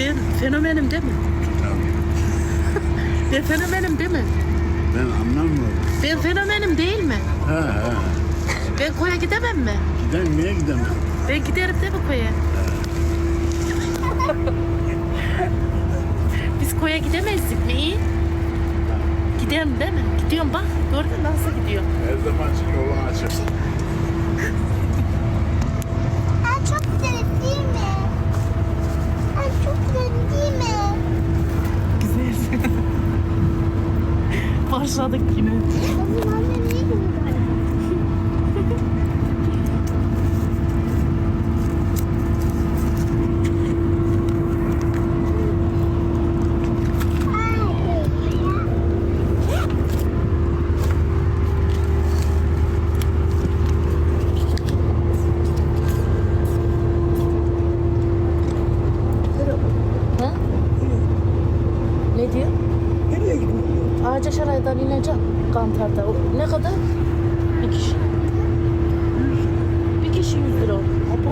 Ben fenomenim değil mi? Ben fenomenim değil mi? Ben anlamıyorum. Ben fenomenim değil mi? He he. Ben koya gidemem mi? Giden niye gidemem? Ben giderim değil mi koya? Biz koya gidemezdik mi? İyi. Gidelim değil mi? Gidiyorum bak. Gördün nasıl gidiyor? Her zaman yolun açık. Başladık yine. Ne diyor? Ağaca şaraydan ineceğim kantarda. O Ne kadar? Bir kişi. Bir kişi 100 lira. Abo.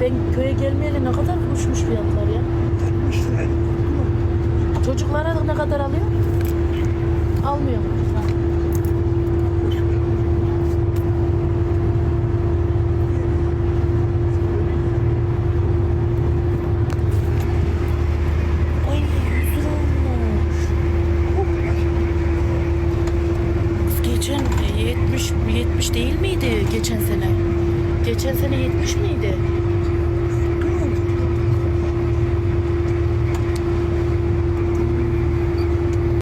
Ben köye gelmeyeli ne kadar uçmuş fiyatlar ya. 60 lira. Çocuklara ne kadar alıyor? Almıyor. Ha. Ay 100 lira olmuş. Kız Geçen 70 70 değil miydi geçen sene? Geçen sene 70 miydi?